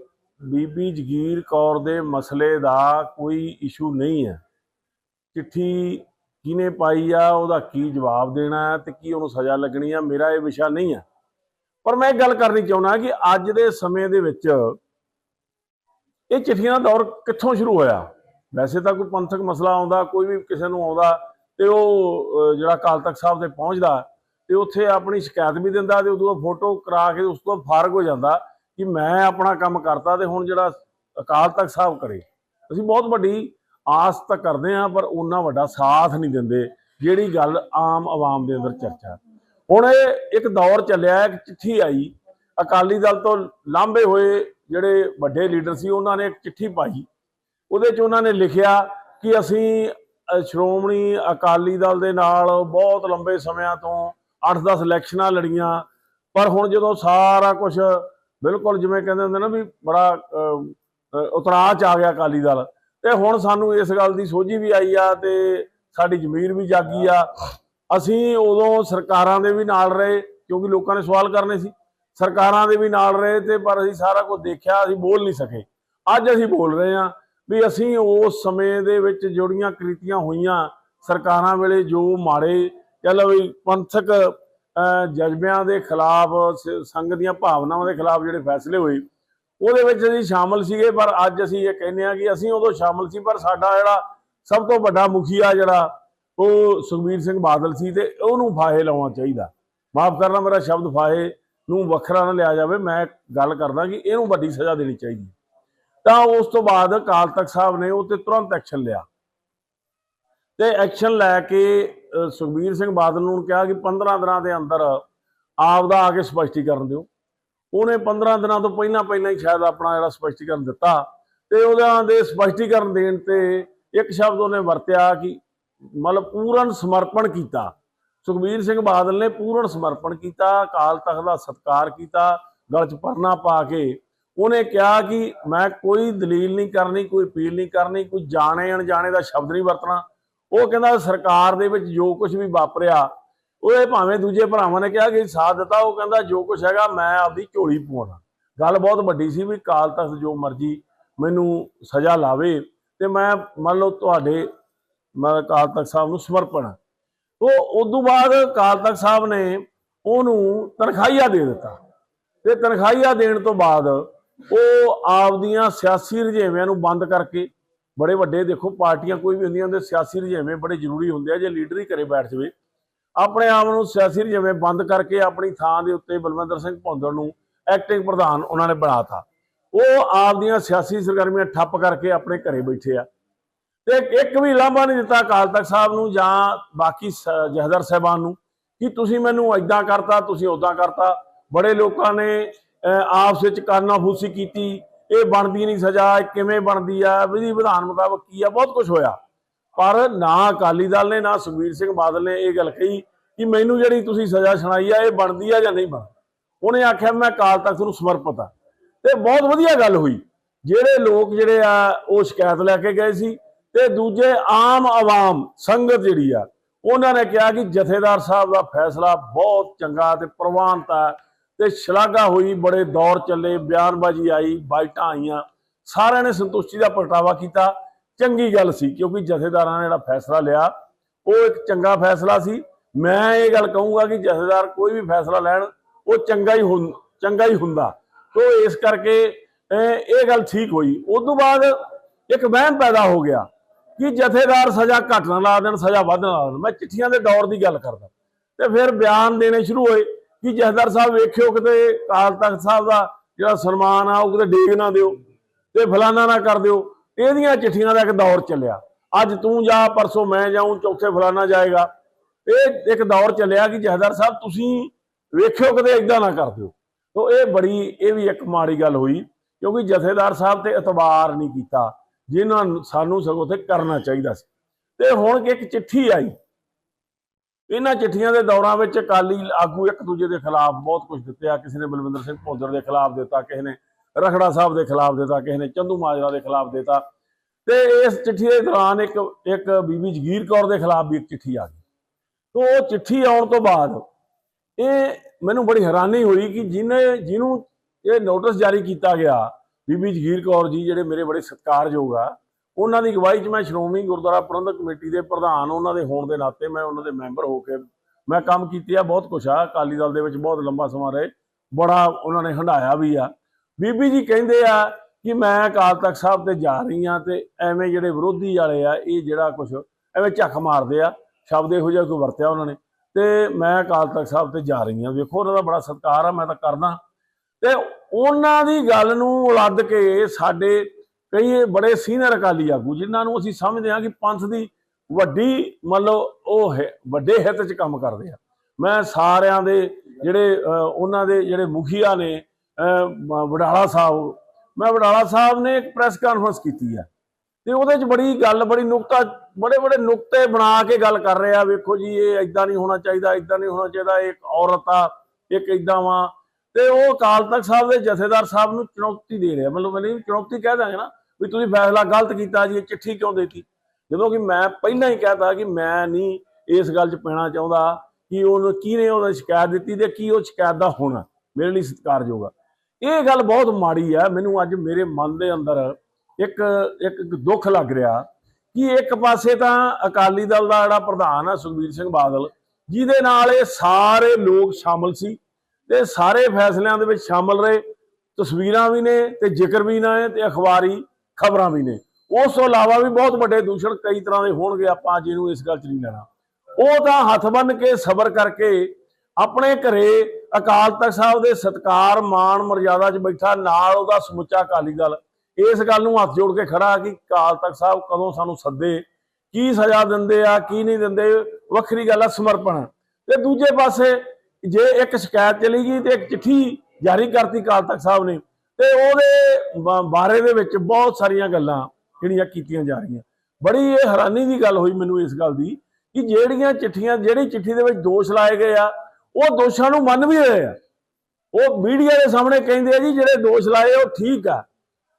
Speaker 2: ਬੀਬੀ ਜਗੀਰ ਕੌਰ ਦੇ ਮਸਲੇ ਦਾ ਕੋਈ ਇਸ਼ੂ ਨਹੀਂ ਹੈ। ਚਿੱਠੀ ਕਿਹਨੇ ਪਾਈ ਆ, ਉਹਦਾ ਕੀ ਜਵਾਬ ਦੇਣਾ ਹੈ ਤੇ ਕੀ ਉਹਨੂੰ ਸਜ਼ਾ ਲੱਗਣੀ ਆ ਮੇਰਾ ਇਹ ਵਿਸ਼ਾ ਨਹੀਂ ਹੈ। ਪਰ ਮੈਂ ਇਹ ਗੱਲ ਕਰਨੀ ਚਾਹੁੰਦਾ ਕਿ ਅੱਜ ਦੇ ਸਮੇਂ ਦੇ ਵਿੱਚ ਇਹ ਚਿੱਠੀਆਂ ਦਾ ਦੌਰ ਕਿੱਥੋਂ ਸ਼ੁਰੂ ਹੋਇਆ? ਵੈਸੇ ਤਾਂ ਕੋਈ ਪੰਥਕ ਮਸਲਾ ਆਉਂਦਾ, ਕੋਈ ਵੀ ਕਿਸੇ ਨੂੰ ਆਉਂਦਾ ਤੇ ਉਹ ਜਿਹੜਾ ਅਕਾਲ ਤਖਤ ਸਾਹਿਬ ਤੇ ਪਹੁੰਚਦਾ, ਤੇ ਉੱਥੇ ਆਪਣੀ ਸ਼ਿਕਾਇਤ ਵੀ ਦਿੰਦਾ ਤੇ ਉਦੋਂ ਫੋਟੋ ਕਰਾ ਕੇ ਉਸ ਤੋਂ ਫਾਰਗ ਹੋ ਜਾਂਦਾ ਕਿ ਮੈਂ ਆਪਣਾ ਕੰਮ ਕਰਤਾ ਤੇ ਹੁਣ ਜਿਹੜਾ ਅਕਾਲ ਤਖਤ ਸਾਹਿਬ ਕਰੇ। ਅਸੀਂ ਬਹੁਤ ਵੱਡੀ ਆਸ ਤਾਂ ਕਰਦੇ ਹਾਂ, ਪਰ ਉਹਨਾਂ ਵੱਡਾ ਸਾਥ ਨਹੀਂ ਦਿੰਦੇ, ਜਿਹੜੀ ਗੱਲ ਆਮ ਆਵਾਮ ਦੇ ਅੰਦਰ ਚਰਚਾ। ਹੁਣ ਇਹ ਇੱਕ ਦੌਰ ਚੱਲਿਆ, ਇੱਕ ਚਿੱਠੀ ਆਈ। ਅਕਾਲੀ ਦਲ ਤੋਂ ਲਾਂਭੇ ਹੋਏ ਜਿਹੜੇ ਵੱਡੇ ਲੀਡਰ ਸੀ, ਉਹਨਾਂ ਨੇ ਇੱਕ ਚਿੱਠੀ ਪਾਈ। ਉਹਦੇ 'ਚ ਉਹਨਾਂ ਨੇ ਲਿਖਿਆ ਕਿ ਅਸੀਂ ਸ਼੍ਰੋਮਣੀ ਅਕਾਲੀ ਦਲ ਦੇ ਨਾਲ ਬਹੁਤ ਲੰਬੇ ਸਮਿਆਂ ਤੋਂ 8-10 ਇਲੈਕਸ਼ਨਾਂ ਲੜੀਆਂ। ਪਰ ਹੁਣ ਜਦੋਂ ਸਾਰਾ ਕੁਝ ਬਿਲਕੁਲ ਜਿਵੇਂ ਕਹਿੰਦੇ ਹੁੰਦੇ ਨਾ ਵੀ ਬੜਾ ਉਤਰਾਅ ਚ ਆ ਗਿਆ ਅਕਾਲੀ ਦਲ। ਤੇ ਹੁਣ ਸਾਨੂੰ ਇਸ ਗੱਲ ਦੀ ਸੋਝੀ ਵੀ ਆਈ ਆ ਤੇ ਸਾਡੀ ਜ਼ਮੀਰ ਵੀ ਜਾਗੀ ਆ। ਅਸੀਂ ਉਦੋਂ ਸਰਕਾਰਾਂ ਦੇ ਵੀ ਨਾਲ ਰਹੇ, ਕਿਉਂਕਿ ਲੋਕਾਂ ਨੇ ਸਵਾਲ ਕਰਨੇ ਸੀ। ਸਰਕਾਰਾਂ ਦੇ ਵੀ ਨਾਲ ਰਹੇ ਤੇ ਪਰ ਅਸੀਂ ਸਾਰਾ ਕੁਝ ਦੇਖਿਆ, ਅਸੀਂ ਬੋਲ ਨਹੀਂ ਸਕੇ। ਅੱਜ ਅਸੀਂ ਬੋਲ ਰਹੇ ਹਾਂ। ਵੀ ਅਸੀਂ ਉਸ ਸਮੇਂ ਦੇ ਵਿੱਚ ਜਿਹੜੀਆਂ ਕ੍ਰਿਤੀਆਂ ਹੋਈਆਂ, ਸਰਕਾਰਾਂ ਵੇਲੇ ਜੋ ਮਾੜੇ, ਕਹਿ ਵੀ ਪੰਥਕ ਜਜ਼ਬਿਆਂ ਦੇ ਖਿਲਾਫ, ਸ- ਸੰਘ ਦੀਆਂ ਭਾਵਨਾਵਾਂ ਦੇ ਖਿਲਾਫ ਜਿਹੜੇ ਫੈਸਲੇ ਹੋਏ, ਉਹਦੇ ਵਿੱਚ ਅਸੀਂ ਸ਼ਾਮਲ ਸੀਗੇ, ਪਰ ਅੱਜ ਅਸੀਂ ਇਹ ਕਹਿੰਦੇ ਆ ਕਿ ਅਸੀਂ ਉਦੋਂ ਸ਼ਾਮਲ ਸੀ, ਪਰ ਸਾਡਾ ਜਿਹੜਾ ਸਭ ਤੋਂ ਵੱਡਾ ਮੁਖੀਆ ਜਿਹੜਾ, ਉਹ ਸੁਖਬੀਰ ਸਿੰਘ ਬਾਦਲ ਸੀ ਤੇ ਉਹਨੂੰ ਫਾਹੇ ਲਾਉਣਾ ਚਾਹੀਦਾ। ਮਾਫ ਕਰਨਾ ਮੇਰਾ ਸ਼ਬਦ ਫਾਹੇ ਨੂੰ ਵੱਖਰਾ ਨਾ ਲਿਆ ਜਾਵੇ, ਮੈਂ ਗੱਲ ਕਰਦਾ ਕਿ ਇਹਨੂੰ ਵੱਡੀ ਸਜ਼ਾ ਦੇਣੀ ਚਾਹੀਦੀ। ਤਾਂ ਉਸ ਤੋਂ ਬਾਅਦ ਅਕਾਲ ਤਖਤ ਸਾਹਿਬ ਨੇ ਉਹ ਤੇ ਤੁਰੰਤ ਐਕਸ਼ਨ ਲਿਆ। ਤੇ ਐਕਸ਼ਨ ਲੈ ਕੇ ਸੁਖਬੀਰ ਸਿੰਘ ਬਾਦਲ ਨੂੰ ਕਿਹਾ ਕਿ 15 ਦਿਨਾਂ ਦੇ ਅੰਦਰ ਆਪ ਦਾ ਆ ਕੇ ਸਪਸ਼ਟੀਕਰਨ ਦਿਓ। ਉਹਨੇ 15 ਦਿਨਾਂ ਤੋਂ ਪਹਿਲਾਂ ਪਹਿਲਾਂ ਹੀ ਸ਼ਾਇਦ ਆਪਣਾ ਜਿਹੜਾ ਸਪਸ਼ਟੀਕਰਨ ਦਿੱਤਾ ਤੇ ਉਹਦਾ ਦੇ ਸਪਸ਼ਟੀਕਰਨ ਦੇਣ ਤੇ ਇੱਕ ਸ਼ਬਦ ਉਹਨੇ ਵਰਤਿਆ ਕਿ ਮਤਲਬ ਪੂਰਨ ਸਮਰਪਣ ਕੀਤਾ। ਸੁਖਬੀਰ ਸਿੰਘ ਬਾਦਲ ਨੇ ਪੂਰਨ ਸਮਰਪਣ ਕੀਤਾ, ਅਕਾਲ ਤਖਤ ਦਾ ਸਤਿਕਾਰ ਕੀਤਾ, ਗਲ 'ਚ ਪਰਨਾ ਪਾ ਕੇ ਉਹਨੇ ਕਿਹਾ ਕਿ ਮੈਂ ਕੋਈ ਦਲੀਲ ਨਹੀਂ ਕਰਨੀ, ਕੋਈ ਅਪੀਲ ਨਹੀਂ ਕਰਨੀ, ਕੋਈ ਜਾਣੇ ਅਣਜਾਣੇ ਦਾ ਸ਼ਬਦ ਨਹੀਂ ਵਰਤਣਾ। ਉਹ ਕਹਿੰਦਾ ਸਰਕਾਰ ਦੇ ਵਿੱਚ ਜੋ ਕੁਝ ਵੀ ਵਾਪਰਿਆ ਉਹਦੇ ਭਾਵੇਂ ਦੂਜੇ ਭਰਾਵਾਂ ਨੇ ਕਿਹਾ ਕਿ ਸਾਥ ਦਿੱਤਾ, ਉਹ ਕਹਿੰਦਾ ਜੋ ਕੁਝ ਹੈਗਾ ਮੈਂ ਆਪਦੀ ਝੋਲੀ ਪਵਾਉਣਾ। ਗੱਲ ਬਹੁਤ ਵੱਡੀ ਸੀ ਵੀ ਕਾਲ ਤਖਤ ਜੋ ਮਰਜ਼ੀ ਮੈਨੂੰ ਸਜ਼ਾ ਲਾਵੇ ਤੇ ਮੈਂ ਮੰਨ ਲਓ ਤੁਹਾਡੇ ਮੈਂ ਕਾਲ ਤਖਤ ਸਾਹਿਬ ਨੂੰ ਸਮਰਪਣ ਉਹ ਉਦੋਂ ਬਾਅਦ ਕਾਲ ਤਖਤ ਸਾਹਿਬ ਨੇ ਉਹਨੂੰ ਤਨਖਾਹੀਆ ਦੇ ਦਿੱਤਾ। ਤੇ ਤਨਖਾਹੀਆ ਦੇਣ ਤੋਂ ਬਾਅਦ ਉਹ ਆਪਦੀਆਂ ਸਿਆਸੀ ਰੁਝੇਵਿਆਂ ਨੂੰ ਬੰਦ ਕਰਕੇ, ਬੜੇ ਵੱਡੇ ਦੇਖੋ ਪਾਰਟੀਆਂ ਕੋਈ ਵੀ ਹੁੰਦੀਆਂ ਹੁੰਦੇ ਸਿਆਸੀ ਰੁਝੇਵੇਂ ਬੜੇ ਜ਼ਰੂਰੀ ਹੁੰਦੇ ਆ, ਜੇ ਲੀਡਰ ਹੀ ਘਰੇ ਬੈਠ ਜਾਵੇ। ਆਪਣੇ ਆਪ ਨੂੰ ਸਿਆਸੀ ਰੁਝੇਵੇਂ ਬੰਦ ਕਰਕੇ ਆਪਣੀ ਥਾਂ ਦੇ ਉੱਤੇ ਬਲਵਿੰਦਰ ਸਿੰਘ ਭੌਂਦੜ ਨੂੰ ਐਕਟਿੰਗ ਪ੍ਰਧਾਨ ਉਹਨਾਂ ਨੇ ਬਣਾਤਾ। ਉਹ ਆਪਦੀਆਂ ਸਿਆਸੀ ਸਰਗਰਮੀਆਂ ਠੱਪ ਕਰਕੇ ਆਪਣੇ ਘਰੇ ਬੈਠੇ ਆ। ਤੇ ਇੱਕ ਵੀ ਲਾਂਭਾ ਨਹੀਂ ਦਿੱਤਾ ਅਕਾਲ ਤਖਤ ਸਾਹਿਬ ਨੂੰ ਜਾਂ ਬਾਕੀ ਸ- ਜਥੇਦਾਰ ਸਾਹਿਬਾਨ ਨੂੰ ਕਿ ਤੁਸੀਂ ਮੈਨੂੰ ਐਦਾਂ ਕਰਤਾ, ਤੁਸੀਂ ਉਦਾਂ ਕਰਤਾ। ਬੜੇ ਲੋਕਾਂ ਨੇ ਆਪਸ ਵਿੱਚ ਕਾਨਾਫੂਸੀ ਕੀਤੀ, ਇਹ ਬਣਦੀ ਨਹੀਂ ਸਜ਼ਾ ਕਿਵੇਂ ਬਣਦੀ ਆ, ਵਿਧੀ ਵਿਧਾਨ ਮੁਤਾਬਕ ਕੀ ਆ, ਬਹੁਤ ਕੁਝ ਹੋਇਆ। ਪਰ ਨਾ ਅਕਾਲੀ ਦਲ ਨੇ, ਨਾ ਸੁਖਬੀਰ ਸਿੰਘ ਬਾਦਲ ਨੇ ਇਹ ਗੱਲ ਕਹੀ ਕਿ ਮੈਨੂੰ ਜਿਹੜੀ ਤੁਸੀਂ ਸਜ਼ਾ ਸੁਣਾਈ ਆ, ਇਹ ਬਣਦੀ ਆ ਜਾਂ ਨਹੀਂ ਬਣਦੀ ਉਹਨੇ ਆਖਿਆ, ਮੈਂ ਅਕਾਲ ਤਖਤ ਨੂੰ ਸਮਰਪਿਤ ਆ। ਤੇ ਬਹੁਤ ਵਧੀਆ ਗੱਲ ਹੋਈ। ਜਿਹੜੇ ਲੋਕ ਜਿਹੜੇ ਆ, ਉਹ ਸ਼ਿਕਾਇਤ ਲੈ ਕੇ ਗਏ ਸੀ ਤੇ ਦੂਜੇ ਆਮ ਆਵਾਮ, ਸੰਗਤ ਜਿਹੜੀ ਆ, ਉਹਨਾਂ ਨੇ ਕਿਹਾ ਕਿ ਜਥੇਦਾਰ ਸਾਹਿਬ ਦਾ ਫੈਸਲਾ ਬਹੁਤ ਚੰਗਾ ਤੇ ਪ੍ਰਵਾਨਤਾ ਤੇ ਸ਼ਲਾਘਾ ਹੋਈ, ਬੜੇ ਦੌਰ ਚੱਲੇ, ਬਿਆਨਬਾਜ਼ੀ ਆਈ, ਬਾਈਟਾਂ ਆਈਆਂ। ਸਾਰਿਆਂ ਨੇ ਸੰਤੁਸ਼ਟੀ ਦਾ ਪ੍ਰਗਟਾਵਾ ਕੀਤਾ। ਚੰਗੀ ਗੱਲ ਸੀ, ਕਿਉਂਕਿ ਜਥੇਦਾਰਾਂ ਨੇ ਜਿਹੜਾ ਫੈਸਲਾ ਲਿਆ, ਉਹ ਇੱਕ ਚੰਗਾ ਫੈਸਲਾ ਸੀ। ਮੈਂ ਇਹ ਗੱਲ ਕਹੂੰਗਾ ਕਿ ਜਥੇਦਾਰ ਕੋਈ ਵੀ ਫੈਸਲਾ ਲੈਣ, ਉਹ ਚੰਗਾ ਹੀ ਹੁੰ, ਚੰਗਾ ਹੀ ਹੁੰਦਾ। ਤੋਂ ਇਸ ਕਰਕੇ ਇਹ ਗੱਲ ਠੀਕ ਹੋਈ। ਉਸ ਤੋਂ ਬਾਅਦ ਇੱਕ ਵਹਿਮ ਪੈਦਾ ਹੋ ਗਿਆ ਕਿ ਜਥੇਦਾਰ ਸਜ਼ਾ ਘੱਟ ਨਾ ਲਾ ਦੇਣ, ਸਜ਼ਾ ਵੱਧ ਨਾ ਲਾ ਦੇਣ। ਮੈਂ ਚਿੱਠੀਆਂ ਦੇ ਦੌਰ ਦੀ ਗੱਲ ਕਰਦਾ। ਤੇ ਫਿਰ ਬਿਆਨ ਦੇਣੇ ਸ਼ੁਰੂ ਹੋਏ। ਕਿ ਜਥੇਦਾਰ ਸਾਹਿਬ ਵੇਖਿਓ ਕਿਤੇ ਅਕਾਲ ਤਖਤ ਸਾਹਿਬ ਦਾ ਜਿਹੜਾ ਸਨਮਾਨ ਆ, ਉਹ ਕਿਤੇ ਡੇਗ ਨਾ ਦਿਓ ਤੇ ਫਲਾਨਾ ਨਾ ਕਰ ਦਿਓ। ਇਹਦੀਆਂ ਚਿੱਠੀਆਂ ਦਾ ਇੱਕ ਦੌਰ ਚੱਲਿਆ। ਅੱਜ ਤੂੰ ਜਾ, ਪਰਸੋਂ ਮੈਂ ਜਾਊਂ, ਚੌਥੇ ਫਲਾਨਾ ਜਾਏਗਾ। ਇਹ ਇੱਕ ਦੌਰ ਚੱਲਿਆ ਕਿ ਜਥੇਦਾਰ ਸਾਹਿਬ, ਤੁਸੀਂ ਵੇਖਿਓ ਕਦੇ ਇਦਾਂ ਨਾ ਕਰ ਦਿਓ। ਤੋ ਇਹ ਬੜੀ, ਇਹ ਵੀ ਇੱਕ ਮਾੜੀ ਗੱਲ ਹੋਈ, ਕਿਉਂਕਿ ਜਥੇਦਾਰ ਸਾਹਿਬ ਤੇ ਇਤਬਾਰ ਨਹੀਂ ਕੀਤਾ, ਜਿਨ੍ਹਾਂ ਨੂੰ ਸਾਨੂੰ ਸਗੋਂ ਤੇ ਕਰਨਾ ਚਾਹੀਦਾ ਸੀ। ਤੇ ਹੁਣ ਇੱਕ ਚਿੱਠੀ ਆਈ ਇਹਨਾਂ ਚਿੱਠੀਆਂ ਦੇ ਦੌਰਾਂ ਵਿੱਚ ਅਕਾਲੀ ਆਗੂ ਇੱਕ ਦੂਜੇ ਦੇ ਖਿਲਾਫ ਬਹੁਤ ਕੁਝ ਦਿੱਤੇ ਕਿਸੇ ਨੇ ਬਲਵਿੰਦਰ ਸਿੰਘ ਭੌਂਦੜ ਦੇ ਖਿਲਾਫ ਦਿੱਤਾ, ਕਿਸੇ ਨੇ ਰਖੜਾ ਸਾਹਿਬ ਦੇ ਖਿਲਾਫ ਦਿੱਤਾ, ਕਿਸੇ ਨੇ ਚੰਦੂ ਮਾਜਰਾ ਦੇ ਖਿਲਾਫ ਦਿੱਤਾ। ਤੇ ਇਸ ਚਿੱਠੀ ਦੇ ਦੌਰਾਨ ਇੱਕ ਇੱਕ ਬੀਬੀ ਜਗੀਰ ਕੌਰ ਦੇ ਖਿਲਾਫ ਵੀ ਇੱਕ ਚਿੱਠੀ ਆ ਗਈ। ਤੋਂ ਉਹ ਚਿੱਠੀ ਆਉਣ ਤੋਂ ਬਾਅਦ ਇਹ ਮੈਨੂੰ ਬੜੀ ਹੈਰਾਨੀ ਹੋਈ ਕਿ ਜਿਹਨੇ, ਜਿਹਨੂੰ ਇਹ ਨੋਟਿਸ ਜਾਰੀ ਕੀਤਾ ਗਿਆ, ਬੀਬੀ ਜਗੀਰ ਕੌਰ ਜੀ, ਜਿਹੜੇ ਮੇਰੇ ਬੜੇ ਸਤਿਕਾਰਯੋਗ ਆ ਉਹਨਾਂ ਦੀ ਅਗਵਾਈ 'ਚ ਮੈਂ ਸ਼੍ਰੋਮਣੀ ਗੁਰਦੁਆਰਾ ਪ੍ਰਬੰਧਕ ਕਮੇਟੀ ਦੇ ਪ੍ਰਧਾਨ, ਉਹਨਾਂ ਦੇ ਹੋਣ ਦੇ ਨਾਤੇ ਮੈਂ ਉਹਨਾਂ ਦੇ ਮੈਂਬਰ ਹੋ ਕੇ ਮੈਂ ਕੰਮ ਕੀਤੇ ਆ, ਬਹੁਤ ਕੁਛ ਆ, ਅਕਾਲੀ ਦਲ ਦੇ ਵਿੱਚ ਬਹੁਤ ਲੰਬਾ ਸਮਾਂ ਰਹੇ, ਬੜਾ ਉਹਨਾਂ ਨੇ ਹੰਡਾਇਆ ਵੀ ਆ। ਬੀਬੀ ਜੀ ਕਹਿੰਦੇ ਆ ਕਿ ਮੈਂ ਅਕਾਲ ਤਖਤ ਸਾਹਿਬ ਤੇ ਜਾ ਰਹੀ ਆ ਤੇ ਐਵੇਂ ਜਿਹੜੇ ਵਿਰੋਧੀ ਵਾਲੇ ਆ, ਇਹ ਜਿਹੜਾ ਕੁਛ ਐਵੇਂ ਝੱਖ ਮਾਰਦੇ ਆ, ਸ਼ਬਦ ਇਹੋ ਜਿਹਾ ਕੋਈ ਵਰਤਿਆ ਉਹਨਾਂ ਨੇ ਤੇ ਮੈਂ ਅਕਾਲ ਤਖਤ ਸਾਹਿਬ ਤੇ ਜਾ ਰਹੀ ਆ। ਵੇਖੋ ਉਹਨਾਂ ਦਾ ਬੜਾ ਸਤਿਕਾਰ ਆ, ਮੈਂ ਤਾਂ ਕਰਦਾ। ਤੇ ਉਹਨਾਂ ਦੀ ਗੱਲ ਨੂੰ ਲੱਦ ਕੇ ਸਾਡੇ ਕਈ ਬੜੇ ਸੀਨੀਅਰ ਅਕਾਲੀ ਆਗੂ ਜਿਨ੍ਹਾਂ ਨੂੰ ਅਸੀਂ ਸਮਝਦੇ ਹਾਂ ਕਿ ਪੰਥ ਦੀ ਵੱਡੀ ਮੰਨ ਲਓ ਉਹ ਹੈ ਵੱਡੇ ਹਿੱਤ 'ਚ ਕੰਮ ਕਰਦੇ ਆ। ਮੈਂ ਸਾਰਿਆਂ ਦੇ ਜਿਹੜੇ ਉਹਨਾਂ ਦੇ ਜਿਹੜੇ ਮੁਖੀਆ ਨੇ ਅਹ, ਵਡਾਲਾ ਸਾਹਿਬ ਮੈਂ ਵਡਾਲਾ ਸਾਹਿਬ ਨੇ ਇੱਕ ਪ੍ਰੈਸ ਕਾਨਫਰੰਸ ਕੀਤੀ ਹੈ ਤੇ ਉਹਦੇ 'ਚ ਬੜੀ ਗੱਲ ਬੜੀ ਨੁਕਤਾ ਬੜੇ ਬੜੇ ਨੁਕਤੇ ਬਣਾ ਕੇ ਗੱਲ ਕਰ ਰਿਹਾ ਵੇਖੋ ਜੀ ਇਹ ਇਦਾਂ ਨਹੀਂ ਹੋਣਾ ਚਾਹੀਦਾ ਇਦਾਂ ਨਹੀਂ ਹੋਣਾ ਚਾਹੀਦਾ ਇਹ ਇੱਕ ਔਰਤ ਆ ਇੱਕ ਇਦਾਂ ਵਾ। ਤੇ ਉਹ ਅਕਾਲ ਤਖਤ ਸਾਹਿਬ ਦੇ ਜਥੇਦਾਰ ਸਾਹਿਬ ਨੂੰ ਚੁਣੌਤੀ ਦੇ ਰਿਹਾ। ਮਤਲਬ ਮੈਨੂੰ ਚੁਣੌਤੀ ਕਹਿ ਦਾਂਗੇ ਨਾ ਵੀ ਤੁਸੀਂ ਫੈਸਲਾ ਗਲਤ ਕੀਤਾ ਜੀ, ਇਹ ਚਿੱਠੀ ਕਿਉਂ ਦੇਤੀ? ਜਦੋਂ ਕਿ ਮੈਂ ਪਹਿਲਾਂ ਹੀ ਕਹਿਤਾ ਕਿ ਮੈਂ ਨਹੀਂ ਇਸ ਗੱਲ 'ਚ ਪੈਣਾ ਚਾਹੁੰਦਾ ਕਿ ਉਹਨੂੰ ਕਿਹਨੇ ਉਹਦਾ ਸ਼ਿਕਾਇਤ ਦਿੱਤੀ ਤੇ ਕੀ ਉਹ ਸ਼ਿਕਾਇਤ ਦਾ ਹੋਣਾ ਮੇਰੇ ਲਈ ਸਤਿਕਾਰਯੋਗ ਆ। ਇਹ ਗੱਲ ਬਹੁਤ ਮਾੜੀ ਆ। ਮੈਨੂੰ ਅੱਜ ਮੇਰੇ ਮਨ ਦੇ ਅੰਦਰ ਇੱਕ ਇੱਕ ਦੁੱਖ ਲੱਗ ਰਿਹਾ ਕਿ ਇੱਕ ਪਾਸੇ ਤਾਂ ਅਕਾਲੀ ਦਲ ਦਾ ਜਿਹੜਾ ਪ੍ਰਧਾਨ ਆ ਸੁਖਬੀਰ ਸਿੰਘ ਬਾਦਲ, ਜਿਹਦੇ ਨਾਲ ਇਹ ਸਾਰੇ ਲੋਕ ਸ਼ਾਮਲ ਸੀ ਤੇ ਸਾਰੇ ਫੈਸਲਿਆਂ ਦੇ ਵਿੱਚ ਸ਼ਾਮਲ ਰਹੇ। ਤਸਵੀਰਾਂ ਵੀ ਨੇ ਤੇ ਜ਼ਿਕਰ ਵੀ ਨੇ ਤੇ ਅਖਬਾਰੀ ਖਬਰਾਂ ਵੀ ਨੇ। ਉਸ ਤੋਂ ਇਲਾਵਾ ਵੀ ਬਹੁਤ ਵੱਡੇ ਦੂਸ਼ਣ ਕਈ ਤਰ੍ਹਾਂ ਦੇ ਹੋਣਗੇ, ਆਪਾਂ ਅੱਜ ਇਹਨੂੰ ਇਸ ਗੱਲ 'ਚ ਨਹੀਂ ਲੈਣਾ। ਉਹ ਤਾਂ ਹੱਥ ਬੰਨ ਕੇ ਸਬਰ ਕਰਕੇ ਆਪਣੇ ਘਰੇ ਅਕਾਲ ਤਖਤ ਸਾਹਿਬ ਦੇ ਸਤਕਾਰ ਮਾਣ ਮਰਜ਼ਾਦਾ 'ਚ ਬੈਠਾ, ਨਾਲ ਉਹਦਾ ਸਮੁੱਚਾ ਅਕਾਲੀ ਦਲ। ਇਸ ਗੱਲ ਨੂੰ ਹੱਥ ਜੋੜ ਕੇ ਖੜਾ ਕਿ ਅਕਾਲ ਤਖਤ ਸਾਹਿਬ ਕਦੋਂ ਸਾਨੂੰ ਸੱਦੇ, ਕੀ ਸਜ਼ਾ ਦਿੰਦੇ ਆ, ਕੀ ਨਹੀਂ ਦਿੰਦੇ, ਵੱਖਰੀ ਗੱਲ ਆ, ਸਮਰਪਣ। ਤੇ ਦੂਜੇ ਪਾਸੇ ਜੇ ਇੱਕ ਸ਼ਿਕਾਇਤ ਚਲੀ ਗਈ ਤੇ ਇੱਕ ਚਿੱਠੀ ਜਾਰੀ ਕਰਤੀ ਅਕਾਲ ਤਖਤ ਸਾਹਿਬ ਨੇ ਤੇ ਉਹਦੇ ਬ- ਬਾਰੇ ਦੇ ਵਿੱਚ ਬਹੁਤ ਸਾਰੀਆਂ ਗੱਲਾਂ ਜਿਹੜੀਆਂ ਕੀਤੀਆਂ ਜਾ ਰਹੀਆਂ। ਬੜੀ ਇਹ ਹੈਰਾਨੀ ਦੀ ਗੱਲ ਹੋਈ ਮੈਨੂੰ ਇਸ ਗੱਲ ਦੀ ਕਿ ਜਿਹੜੀਆਂ ਚਿੱਠੀਆਂ, ਜਿਹੜੀ ਚਿੱਠੀ ਦੇ ਵਿੱਚ ਦੋਸ਼ ਲਾਏ ਗਏ ਆ, ਉਹ ਦੋਸ਼ਾਂ ਨੂੰ ਮੰਨ ਵੀ ਰਹੇ ਆ। ਉਹ ਮੀਡੀਆ ਦੇ ਸਾਹਮਣੇ ਕਹਿੰਦੇ ਆ ਜੀ, ਜਿਹੜੇ ਦੋਸ਼ ਲਾਏ ਉਹ ਠੀਕ ਆ।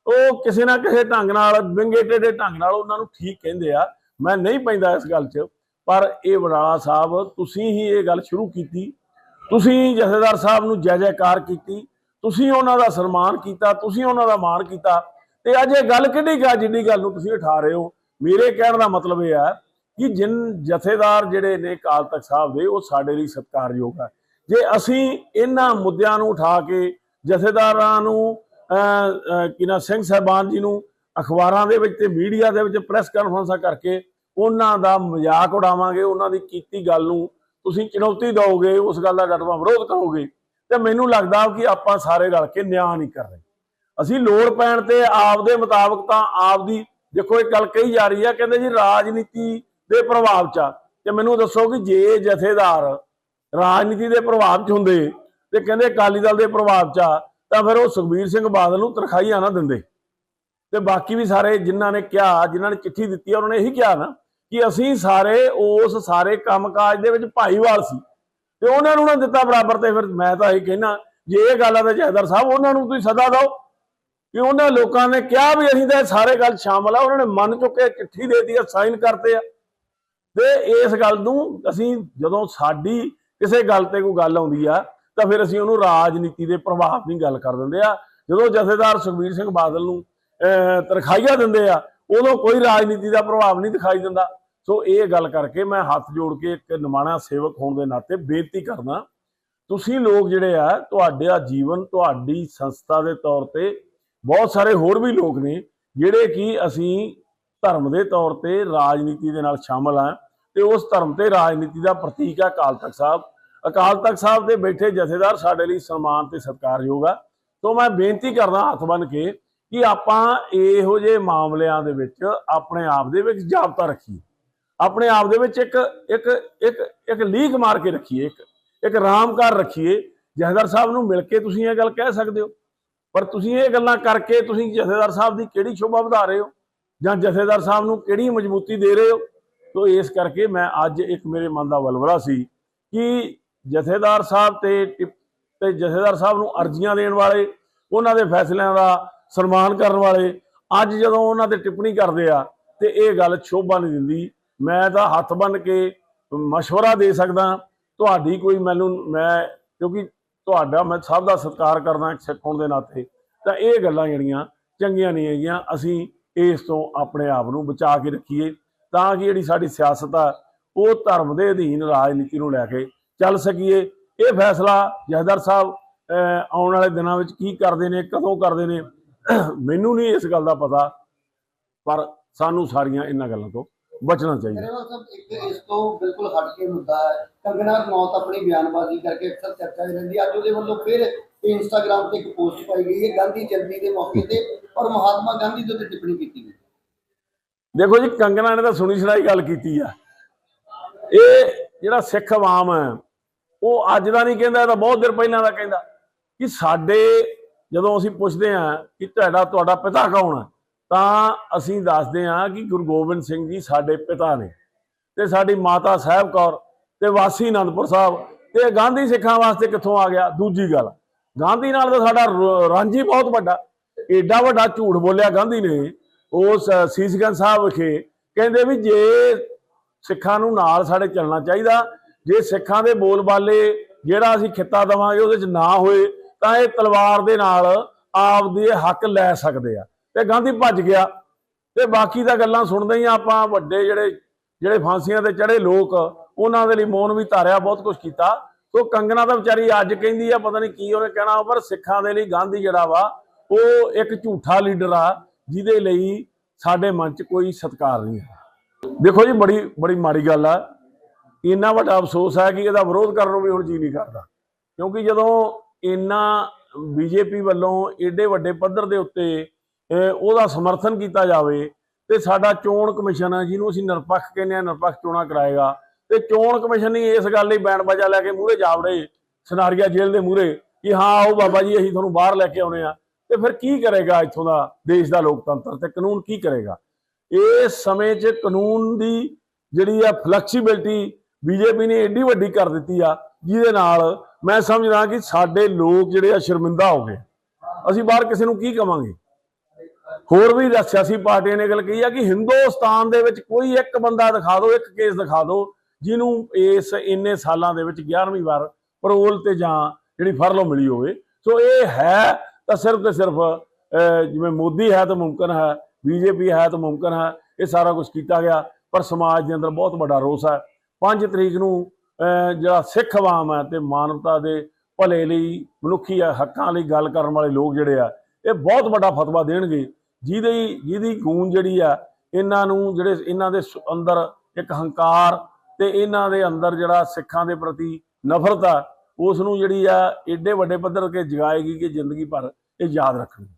Speaker 2: ਉਹ ਕਿਸੇ ਨਾ ਕਿਸੇ ਢੰਗ ਨਾਲ ਵਿੰਗੇ ਟੇਢੇ ਢੰਗ ਨਾਲ ਉਹਨਾਂ ਨੂੰ ਠੀਕ ਕਹਿੰਦੇ ਆ। ਮੈਂ ਨਹੀਂ ਪੈਂਦਾ ਇਸ ਗੱਲ 'ਚ, ਪਰ ਇਹ ਵਡਾਲਾ ਸਾਹਿਬ, ਤੁਸੀਂ ਹੀ ਇਹ ਗੱਲ ਸ਼ੁਰੂ ਕੀਤੀ। ਤੁਸੀਂ ਜਥੇਦਾਰ ਸਾਹਿਬ ਨੂੰ ਜੈ ਜੈਕਾਰ ਕੀਤੀ। ਤੁਸੀਂ ਉਹਨਾਂ ਦਾ ਸਨਮਾਨ ਕੀਤਾ, ਤੁਸੀਂ ਉਹਨਾਂ ਦਾ ਮਾਣ ਕੀਤਾ। ਤੇ ਅੱਜ ਇਹ ਗੱਲ ਕਿੱਡੀ ਕਾ ਜਿੰਨੀ ਗੱਲ ਨੂੰ ਤੁਸੀਂ ਉਠਾ ਰਹੇ ਹੋ? ਮੇਰੇ ਕਹਿਣ ਦਾ ਮਤਲਬ ਇਹ ਹੈ ਕਿ ਜਿਨ ਜਥੇਦਾਰ ਜਿਹੜੇ ਨੇ ਕਾਲ ਤਖਤ ਸਾਹਿਬ ਦੇ, ਉਹ ਸਾਡੇ ਲਈ ਸਤਿਕਾਰਯੋਗ ਹੈ ਜੇ ਅਸੀਂ ਇਹਨਾਂ ਮੁੱਦਿਆਂ ਨੂੰ ਉਠਾ ਕੇ ਜਥੇਦਾਰਾਂ ਨੂੰ ਕਿਨਾ ਸਿੰਘ ਸਾਹਿਬਾਨ ਜੀ ਨੂੰ ਅਖਬਾਰਾਂ ਦੇ ਵਿੱਚ ਤੇ ਮੀਡੀਆ ਦੇ ਵਿੱਚ ਪ੍ਰੈਸ ਕਾਨਫਰੰਸਾਂ ਕਰਕੇ ਉਹਨਾਂ ਦਾ ਮਜ਼ਾਕ ਉਡਾਵਾਂਗੇ, ਉਹਨਾਂ ਦੀ ਕੀਤੀ ਗੱਲ ਨੂੰ ਤੁਸੀਂ ਚੁਣੌਤੀ ਦਿਓਗੇ, ਉਸ ਗੱਲ ਦਾ ਡਟਵਾ ਵਿਰੋਧ ਕਰੋਗੇ ਤੇ ਮੈਨੂੰ ਲੱਗਦਾ ਕਿ ਆਪਾਂ ਸਾਰੇ ਰਲ ਕੇ ਨਿਆਂ ਨਹੀਂ ਕਰ ਰਹੇ। ਅਸੀਂ ਲੋੜ ਪੈਣ ਤੇ ਆਪਦੇ ਮੁਤਾਬਕ ਤਾਂ ਆਪਦੀ ਦੇਖੋ ਇੱਕ ਗੱਲ ਕਹੀ ਜਾ ਰਹੀ ਹੈ ਕਹਿੰਦੇ ਜੀ ਰਾਜਨੀਤੀ ਦੇ ਪ੍ਰਭਾਵ ਚ ਆ। ਤੇ ਮੈਨੂੰ ਦੱਸੋ ਕਿ ਜੇ ਜਥੇਦਾਰ ਰਾਜਨੀਤੀ ਦੇ ਪ੍ਰਭਾਵ ਚ ਹੁੰਦੇ ਤੇ ਕਹਿੰਦੇ ਅਕਾਲੀ ਦਲ ਦੇ ਪ੍ਰਭਾਵ ਚ ਆ, ਤਾਂ ਫਿਰ ਉਹ ਸੁਖਬੀਰ ਸਿੰਘ ਬਾਦਲ ਨੂੰ ਤਨਖਾਹੀਆਂ ਨਾ ਦਿੰਦੇ। ਤੇ ਬਾਕੀ ਵੀ ਸਾਰੇ ਜਿਨ੍ਹਾਂ ਨੇ ਕਿਹਾ ਜਿਨ੍ਹਾਂ ਨੇ ਚਿੱਠੀ ਦਿੱਤੀ ਆ, ਉਹਨਾਂ ਨੇ ਇਹੀ ਕਿਹਾ ਨਾ ਕਿ ਅਸੀਂ ਸਾਰੇ ਉਸ ਸਾਰੇ ਕੰਮਕਾਜ ਦੇ ਵਿੱਚ ਭਾਈਵਾਲ ਸੀ। ਤੇ ਉਹਨਾਂ ਨੂੰ ਨਾ ਦਿੱਤਾ ਬਰਾਬਰ ਤੇ ਫਿਰ ਮੈਂ ਤਾਂ ਇਹ ਕਹਿਣਾ ਜੇ ਇਹ ਗੱਲ ਆ ਤਾਂ ਜਹਦਰ ਸਾਹਿਬ ਉਹਨਾਂ ਨੂੰ ਤੁਸੀਂ ਸਦਾ ਦਿਓ ਕਿ ਉਹਨਾਂ ਲੋਕਾਂ ਨੇ ਕਿਹਾ ਵੀ ਅਸੀਂ ਤਾਂ ਇਹ ਸਾਰੇ ਗੱਲ ਸ਼ਾਮਲ ਆ ਉਹਨਾਂ ਨੇ ਮੰਨ ਚੁੱਕੇ ਚਿੱਠੀ ਦੇ ਦਿੱਤੀ ਆ ਸਾਈਨ ਕਰਤੇ ਆ। ਤੇ ਇਸ ਗੱਲ ਨੂੰ ਅਸੀਂ ਜਦੋਂ ਸਾਡੀ ਕਿਸੇ ਗੱਲ ਤੇ ਕੋਈ ਗੱਲ ਆਉਂਦੀ ਆ ਤਾਂ ਫਿਰ ਅਸੀਂ ਉਹਨੂੰ ਰਾਜਨੀਤੀ ਦੇ ਪ੍ਰਭਾਵ ਦੀ ਗੱਲ ਕਰ ਦਿੰਦੇ ਆ। ਜਦੋਂ ਜਥੇਦਾਰ ਸੁਖਬੀਰ ਸਿੰਘ ਬਾਦਲ ਨੂੰ ਅਹ, ਤਨਖਾਹੀਆਂ ਦਿੰਦੇ ਆ ਉਦੋਂ ਕੋਈ ਰਾਜਨੀਤੀ ਦਾ ਪ੍ਰਭਾਵ ਨਹੀਂ ਦਿਖਾਈ ਦਿੰਦਾ। ਸੋ ਇਹ ਗੱਲ ਕਰਕੇ ਮੈਂ ਹੱਥ ਜੋੜ ਕੇ ਇੱਕ ਨਿਮਾਣਾ ਸੇਵਕ ਹੋਣ ਦੇ ਨਾਤੇ ਬੇਨਤੀ ਕਰਦਾ, ਤੁਸੀਂ ਲੋਕ ਜਿਹੜੇ ਆ, ਤੁਹਾਡੇ ਤੁਹਾਡਾ ਜੀਵਨ, ਤੁਹਾਡੀ ਸੰਸਥਾ ਦੇ ਤੌਰ ਤੇ ਬਹੁਤ ਸਾਰੇ ਹੋਰ ਵੀ ਲੋਕ ਨੇ ਜਿਹੜੇ ਕਿ ਅਸੀਂ ਧਰਮ ਦੇ ਤੌਰ ਤੇ ਰਾਜਨੀਤੀ ਦੇ ਨਾਲ ਸ਼ਾਮਲ ਆ ਤੇ ਉਸ ਧਰਮ ਤੇ ਰਾਜਨੀਤੀ ਦਾ ਪ੍ਰਤੀਕ ਹੈ ਅਕਾਲ ਤਖਤ ਸਾਹਿਬ। ਅਕਾਲ ਤਖਤ ਸਾਹਿਬ ਦੇ ਬੈਠੇ ਜਥੇਦਾਰ ਸਾਡੇ ਲਈ ਸਨਮਾਨ ਤੇ ਸਤਿਕਾਰਯੋਗ ਆ। ਤੋਂ ਮੈਂ ਬੇਨਤੀ ਕਰਦਾ ਹੱਥ ਬੰਨ ਕੇ ਕਿ ਆਪਾਂ ਇਹੋ ਜਿਹੇ ਮਾਮਲਿਆਂ ਦੇ ਵਿੱਚ ਆਪਣੇ ਆਪ ਦੇ ਵਿੱਚ ਜਾਬਤਾ ਰੱਖੀਏ। ਆਪਣੇ ਆਪ ਦੇ ਵਿੱਚ ਇੱਕ ਇੱਕ ਇੱਕ ਇੱਕ ਲੀਕ ਮਾਰ ਕੇ ਰੱਖੀਏ ਇੱਕ ਇੱਕ ਰਾਮਕਾਰ ਰੱਖੀਏ ਜਥੇਦਾਰ ਸਾਹਿਬ ਨੂੰ ਮਿਲ ਕੇ ਤੁਸੀਂ ਇਹ ਗੱਲ ਕਹਿ ਸਕਦੇ ਹੋ। ਪਰ ਤੁਸੀਂ ਇਹ ਗੱਲਾਂ ਕਰਕੇ ਤੁਸੀਂ ਜਥੇਦਾਰ ਸਾਹਿਬ ਦੀ ਕਿਹੜੀ ਸ਼ੋਭਾ ਵਧਾ ਰਹੇ ਹੋ? ਜਾਂ ਜਥੇਦਾਰ ਸਾਹਿਬ ਨੂੰ ਕਿਹੜੀ ਮਜ਼ਬੂਤੀ ਦੇ ਰਹੇ ਹੋ? ਤੋ ਇਸ ਕਰਕੇ ਮੈਂ ਅੱਜ ਇੱਕ ਮੇਰੇ ਮਨ ਦਾ ਵਲਵਲਾ ਸੀ ਕਿ ਜਥੇਦਾਰ ਸਾਹਿਬ ਤੇ ਟਿਪ- ਤੇ ਜਥੇਦਾਰ ਸਾਹਿਬ ਨੂੰ ਅਰਜ਼ੀਆਂ ਦੇਣ ਵਾਲੇ, ਉਹਨਾਂ ਦੇ ਫੈਸਲਿਆਂ ਦਾ ਸਨਮਾਨ ਕਰਨ ਵਾਲੇ, ਅੱਜ ਜਦੋਂ ਉਹਨਾਂ ਤੇ ਟਿੱਪਣੀ ਕਰਦੇ ਆ, ਤੇ ਇਹ ਗੱਲ ਸ਼ੋਭਾ ਨਹੀਂ ਦਿੰਦੀ। ਮੈਂ ਤਾਂ ਹੱਥ ਬੰਨ ਕੇ ਮਸ਼ਵਰਾ ਦੇ ਸਕਦਾ। ਤੁਹਾਡੀ ਕੋਈ ਮੈਨੂੰ, ਮੈਂ, ਕਿਉਂਕਿ ਤੁਹਾਡਾ ਮੈਂ ਸਭ ਦਾ ਸਤਿਕਾਰ ਕਰਦਾ ਇੱਕ ਸਿੱਖ ਹੋਣ ਦੇ ਨਾਤੇ। ਤਾਂ ਇਹ ਗੱਲਾਂ ਜਿਹੜੀਆਂ ਚੰਗੀਆਂ ਨਹੀਂ ਹੈਗੀਆਂ। ਅਸੀਂ ਇਸ ਤੋਂ ਆਪਣੇ ਆਪ ਨੂੰ ਬਚਾ ਕੇ ਰੱਖੀਏ ਤਾਂ ਕਿ ਜਿਹੜੀ ਸਾਡੀ ਸਿਆਸਤ ਆ, ਉਹ ਧਰਮ ਦੇ ਅਧੀਨ ਰਾਜਨੀਤੀ ਨੂੰ ਲੈ ਕੇ ਚੱਲ ਸਕੀਏ। ਇਹ ਫੈਸਲਾ ਜਹਦਰ ਸਾਹਿਬ ਆਉਣ ਵਾਲੇ ਦਿਨਾਂ ਵਿੱਚ ਕੀ ਕਰਦੇ ਨੇ, ਕਦੋਂ ਕਰਦੇ ਨੇ, ਮੈਨੂੰ ਨਹੀਂ ਇਸ ਗੱਲ ਦਾ ਪਤਾ। ਪਰ ਸਾਨੂੰ ਸਾਰੀਆਂ ਇਹਨਾਂ ਗੱਲਾਂ ਤੋਂ ਬਚਣਾ ਚਾਹੀਦਾ।
Speaker 3: ਗਰੇਵਾਲ ਸਾਹਿਬ ਇੱਕ ਇਸ ਤੋਂ ਬਿਲਕੁਲ ਹਟ ਕੇ ਮੁੱਦਾ ਹੈ। ਕੰਗਨਾ ਰਣੌਤ ਆਪਣੀ ਬਿਆਨਬਾਜ਼ੀ ਕਰਕੇ ਅਕਸਰ ਚਰਚਾ 'ਚ ਰਹਿੰਦੀ ਹੈ। ਅੱਜ ਉਹਦੇ ਵੱਲੋਂ ਫਿਰ ਇੰਸਟਾਗ੍ਰam ਤੇ ਇੱਕ ਪੋਸਟ ਪਾਈ ਗਈ ਹੈ ਗਾਂਧੀ ਜਯੰਤੀ ਦੇ ਮੌਕੇ ਤੇ ਔਰ ਮਹਾਤਮਾ ਗਾਂਧੀ ਦੇ ਉੱਤੇ ਟਿੱਪਣੀ ਕੀਤੀ ਗਈ।
Speaker 2: ਦੇਖੋ ਜੀ ਕੰਗਨਾ ਨੇ ਤਾਂ ਸੁਣੀ ਸੁਣਾਈ ਗੱਲ ਕੀਤੀ ਆ। ਇਹ ਜਿਹੜਾ ਸਿੱਖ ਆਵਾਮ ਹੈ ਉਹ ਅੱਜ ਦਾ ਨਹੀਂ ਕਹਿੰਦਾ ਇਹ ਤਾਂ ਬਹੁਤ ਦਿਨ ਪਹਿਲਾਂ ਦਾ ਕਹਿੰਦਾ ਕਿ ਸਾਡੇ ਜਦੋਂ ਅਸੀਂ ਪੁੱਛਦੇ ਆ ਕਿ ਤੁਹਾਡਾ ਤੁਹਾਡਾ ਪਿਤਾ ਕੌਣ ਹੈ ਤਾਂ ਅਸੀਂ ਦੱਸਦੇ ਹਾਂ ਕਿ ਗੁਰੂ ਗੋਬਿੰਦ ਸਿੰਘ ਜੀ ਸਾਡੇ ਪਿਤਾ ਨੇ ਤੇ ਸਾਡੀ ਮਾਤਾ ਸਾਹਿਬ ਕੌਰ ਤੇ ਵਾਸੀ ਅਨੰਦਪੁਰ ਸਾਹਿਬ ਤੇ ਗਾਂਧੀ ਸਿੱਖਾਂ ਵਾਸਤੇ ਕਿੱਥੋਂ ਆ ਗਿਆ? ਦੂਜੀ ਗੱਲ ਗਾਂਧੀ ਨਾਲ ਤਾਂ ਸਾਡਾ ਰ- ਰਾਂਝੀ ਬਹੁਤ ਵੱਡਾ। ਏਡਾ ਵੱਡਾ ਝੂਠ ਬੋਲਿਆ ਗਾਂਧੀ ਨੇ। ਉਸ ਅ, ਸੀਸਗੰਜ ਸਾਹਿਬ ਵਿਖੇ ਕਹਿੰਦੇ ਵੀ ਜੇ ਸਿੱਖਾਂ ਨੂੰ ਨਾਲ ਸਾਡੇ ਚੱਲਣਾ ਚਾਹੀਦਾ ਜੇ ਸਿੱਖਾਂ ਦੇ ਬੋਲਬਾਲੇ ਜਿਹੜਾ ਅਸੀਂ ਖਿੱਤਾ ਦਵਾਂਗੇ ਉਹਦੇ ਚ ਨਾ ਹੋਏ ਤਾਂ ਇਹ ਤਲਵਾਰ ਦੇ ਨਾਲ ਆਪਦੇ ਹੱਕ ਲੈ ਸਕਦੇ ਆ। ਤੇ ਗਾਂਧੀ ਭੱਜ ਗਿਆ। ਤੇ ਬਾਕੀ ਤਾਂ ਗੱਲਾਂ ਸੁਣਦੇ ਹੀ ਆ ਆਪਾਂ, ਵੱਡੇ ਜਿਹੜੇ ਜਿਹੜੇ ਫਾਂਸੀਆਂ ਤੇ ਚੜੇ ਲੋਕ, ਉਹਨਾਂ ਦੇ ਲਈ ਮੌਨ ਵੀ ਧਾਰਿਆ, ਬਹੁਤ ਕੁਝ ਕੀਤਾ। ਸੋ ਕੰਗਨਾ ਤਾਂ ਵਿਚਾਰੀ ਅੱਜ ਕਹਿੰਦੀ ਆ, ਪਤਾ ਨਹੀਂ ਕੀ ਉਹਨੇ ਕਹਿਣਾ, ਪਰ ਸਿੱਖਾਂ ਦੇ ਲਈ ਗਾਂਧੀ ਜਿਹੜਾ ਵਾ, ਉਹ ਇੱਕ ਝੂਠਾ ਲੀਡਰ ਆ, ਜਿਹਦੇ ਲਈ ਸਾਡੇ ਮਨ 'ਚ ਕੋਈ ਸਤਿਕਾਰ ਨਹੀਂ ਹੈ। ਦੇਖੋ ਜੀ, ਬੜੀ ਬੜੀ ਮਾੜੀ ਗੱਲ ਆ। ਇੰਨਾ ਵੱਡਾ ਅਫਸੋਸ ਹੈ ਕਿ ਇਹਦਾ ਵਿਰੋਧ ਕਰਨ ਨੂੰ ਵੀ ਹੁਣ ਜੀ ਨਹੀਂ ਕਰਦਾ। ਕਿਉਂਕਿ ਜਦੋਂ ਇੰਨਾ ਬੀਜੇਪੀ ਵੱਲੋਂ ਏਡੇ ਵੱਡੇ ਪੱਧਰ ਦੇ ਉੱਤੇ ਉਹਦਾ ਸਮਰਥਨ ਕੀਤਾ ਜਾਵੇ ਤੇ ਸਾਡਾ ਚੋਣ ਕਮਿਸ਼ਨ ਜਿਹਨੂੰ ਅਸੀਂ ਨਿਰਪੱਖ ਕਹਿੰਦੇ ਆ, ਨਿਰਪੱਖ ਚੋਣਾਂ ਕਰਾਏਗਾ। ਤੇ ਚੋਣ ਕਮਿਸ਼ਨ ਹੀ ਇਸ ਗੱਲ ਲਈ ਬੈਂਡ ਬਾਜਾ ਲੈ ਕੇ ਮੂਹਰੇ ਜਾਵੜੇ ਸਨਾਰੀਆ ਜੇਲ੍ਹ ਦੇ ਮੂਹਰੇ, ਕਿ ਹਾਂ, ਆਓ ਬਾਬਾ ਜੀ, ਅਸੀਂ ਤੁਹਾਨੂੰ ਬਾਹਰ ਲੈ ਕੇ ਆਉਣੇ ਆ। ਤੇ ਫਿਰ ਕੀ ਕਰੇਗਾ ਇੱਥੋਂ ਦਾ ਦੇਸ਼ ਦਾ ਲੋਕਤੰਤਰ ਤੇ ਕਾਨੂੰਨ ਕੀ ਕਰੇਗਾ? ਇਸ ਸਮੇਂ 'ਚ ਕਾਨੂੰਨ ਦੀ ਜਿਹੜੀ ਆ ਫਲੈਕਸੀਬਿਲਟੀ ਬੀਜੇਪੀ ਨੇ ਏਡੀ ਵੱਡੀ ਕਰ ਦਿੱਤੀ ਆ, ਜਿਹਦੇ ਨਾਲ ਮੈਂ ਸਮਝਦਾ ਕਿ ਸਾਡੇ ਲੋਕ ਜਿਹੜੇ ਆ ਸ਼ਰਮਿੰਦਾ ਹੋ ਗਏ। ਅਸੀਂ ਬਾਹਰ ਕਿਸੇ ਨੂੰ ਕੀ ਕਵਾਂਗੇ? ਹੋਰ ਵੀ ਸਿਆਸੀ ਪਾਰਟੀਆਂ ਨੇ ਇਹ ਗੱਲ ਕਹੀ ਆ ਕਿ ਹਿੰਦੁਸਤਾਨ ਦੇ ਵਿੱਚ ਕੋਈ ਇੱਕ ਬੰਦਾ ਦਿਖਾ ਦਿਓ ਇੱਕ ਕੇਸ ਦਿਖਾ ਦਿਓ ਜਿਹਨੂੰ ਇਸ ਇੰਨੇ ਸਾਲਾਂ ਦੇ ਵਿੱਚ 11ਵੀਂ ਵਾਰ ਪਰੋਲ ਤੇ ਜਾਂ ਜਿਹੜੀ ਫਰਲੋ ਮਿਲੀ ਹੋਵੇ। ਸੋ ਇਹ ਹੈ ਤਾਂ ਸਿਰਫ ਤੇ ਸਿਰਫ ਜਿਵੇਂ ਮੋਦੀ ਹੈ ਤਾਂ ਮੁਮਕਨ ਹੈ, ਬੀਜੇਪੀ ਹੈ ਤਾਂ ਮੁਮਕਨ ਹੈ, ਇਹ ਸਾਰਾ ਕੁਝ ਕੀਤਾ ਗਿਆ, ਪਰ ਸਮਾਜ ਦੇ ਅੰਦਰ ਬਹੁਤ ਵੱਡਾ ਰੋਸ ਹੈ। 5 ਤਰੀਕ ਨੂੰ ਜਿਹੜਾ ਸਿੱਖ ਆਵਾਮ ਹੈ ਤੇ ਮਾਨਵਤਾ ਦੇ ਭਲੇ ਲਈ, ਮਨੁੱਖੀ ਹੱਕਾਂ ਲਈ ਗੱਲ ਕਰਨ ਵਾਲੇ ਲੋਕ ਜਿਹੜੇ ਆ, ਇਹ ਬਹੁਤ ਵੱਡਾ ਫਤਵਾ ਦੇਣਗੇ। ਜਿਹਦੀ ਜਿਹਦੀ ਗੂੰਜ ਜਿਹੜੀ ਆ, ਇਹਨਾਂ ਨੂੰ ਜਿਹੜੇ ਇਹਨਾਂ ਦੇ ਸ- ਅੰਦਰ ਇੱਕ ਹੰਕਾਰ ਤੇ ਇਹਨਾਂ ਦੇ ਅੰਦਰ ਜਿਹੜਾ ਸਿੱਖਾਂ ਦੇ ਪ੍ਰਤੀ ਨਫ਼ਰਤ ਆ ਉਸ ਨੂੰ ਜਿਹੜੀ ਆ, ਏਡੇ ਵੱਡੇ ਪੱਧਰ ਤੇ ਜਗਾਏਗੀ ਕਿ ਜ਼ਿੰਦਗੀ ਭਰ ਇਹ ਯਾਦ ਰੱਖਣਗੇ